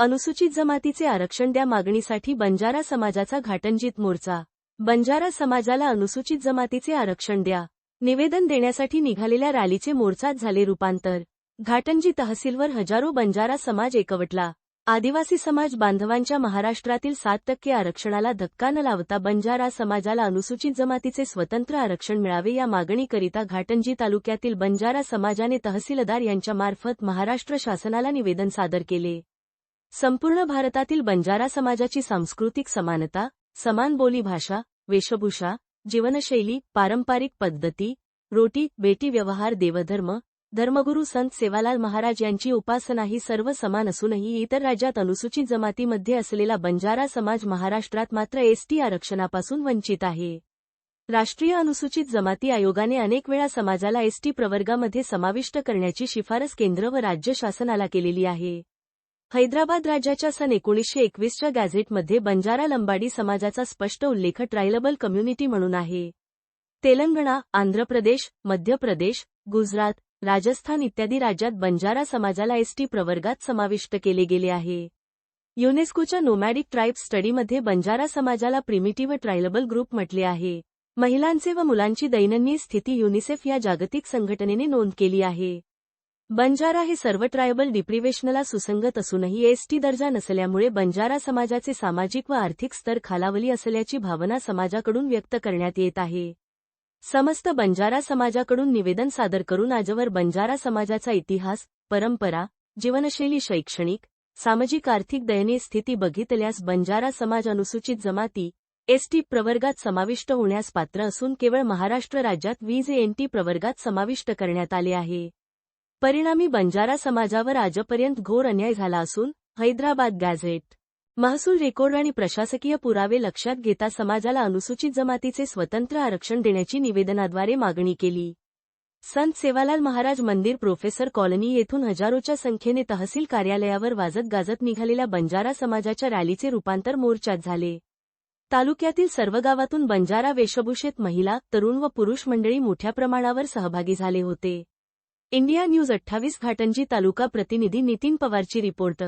अनुसूचित जमातीचे आरक्षण द्या मागणीसाठी बंजारा समाजाचा घाटंजीत मोर्चा. बंजारा समाजाला अनुसूचित जमातीचे आरक्षण द्या. निवेदन देण्यासाठी निघालेल्या रॅलीचे मोर्चात झाले रूपांतर. घाटंजी तहसीलवर हजारो बंजारा समाज एकवटला. आदिवासी समाज बांधवांच्या महाराष्ट्रातील सात टक्के आरक्षणाला धक्का न लावता बंजारा समाजाला अनुसूचित जमातीचे स्वतंत्र आरक्षण मिळावे या मागणीकरिता घाटंजी तालुक्यातील बंजारा समाजाने तहसीलदार यांच्यामार्फत महाराष्ट्र शासनाला निवेदन सादर केले. संपूर्ण भारतातील बंजारा समाजाची सांस्कृतिक समानता समान बोलीभाषा वेशभूषा जीवनशैली पारंपरिक पद्धती रोटी बेटी व्यवहार देवधर्म धर्मगुरू संत सेवालाल महाराज यांची उपासना ही सर्व समान असूनही इतर राज्यात अनुसूचित जमातीमध्ये असलेला बंजारा समाज महाराष्ट्रात मात्र एसटी आरक्षणापासून वंचित आहे. राष्ट्रीय अनुसूचित जमाती आयोगाने अनेक वेळा समाजाला एसटी प्रवर्गामध्ये समाविष्ट करण्याची शिफारस केंद्र व राज्य शासनाला केलेली आहे. हैदराबाद राज्याच्या सन एकोणीसशे एकवीसच्या गॅझेटमध्ये बंजारा लंबाडी समाजाचा स्पष्ट उल्लेख ट्रायलबल कम्युनिटी म्हणून आहे. तेलंगणा आंध्र प्रदेश मध्य प्रदेश गुजरात राजस्थान इत्यादी राज्यात बंजारा समाजाला एसटी प्रवर्गात समाविष्ट केले गेले आहे. युनेस्कोच्या नोमॅडिक ट्राईब स्टडीमध्ये बंजारा समाजाला प्रिमिटिव्ह ट्रायलबल ग्रुप म्हटले आहे. महिलांचे व मुलांची दैनंदिन स्थिती युनिसेफ या जागतिक संघटनेने नोंद केली आहे. बंजारा हे सर्व ट्रायबल डिप्रिवेशनला सुसंगत असूनही एसटी दर्जा नसल्यामुळे बंजारा समाजाचे सामाजिक व आर्थिक स्तर खालावली असल्याची भावना समाजाकडून व्यक्त करण्यात येत आहे. समस्त बंजारा समाजाकडून निवेदन सादर करून आजवर बंजारा समाजाचा इतिहास परंपरा जीवनशैली शैक्षणिक सामाजिक आर्थिक दयनीय स्थिती बघितल्यास बंजारा समाज अनुसूचित जमाती एसटी प्रवर्गात समाविष्ट होण्यास पात्र असून केवळ महाराष्ट्र राज्यात वीज एनटी प्रवर्गात समाविष्ट करण्यात आले आहे. परिणामी बंजारा समाजावर आजपर्यंत घोर अन्याय झाला असून हैदराबाद गॅझेट. महसूल रेकॉर्ड आणि प्रशासकीय पुरावे लक्षात घेता समाजाला अनुसूचित जमातीचे स्वतंत्र आरक्षण देण्याची निवेदनाद्वारे मागणी केली. संत सेवालाल महाराज मंदिर प्रोफेसर कॉलनी येथून हजारोच्या संख्येने तहसील कार्यालयावर वाजत गाजत निघालेल्या बंजारा समाजाच्या रॅलीचे रूपांतर मोर्चात झाले. तालुक्यातील सर्व गावातून बंजारा वेशभूषेत महिला तरुण व पुरुष मंडळी मोठ्या प्रमाणावर सहभागी झाले होते. इंडिया न्यूज अठ्ठावीस घाटंजी तालुका प्रतिनिधी नितीन पवारची रिपोर्ट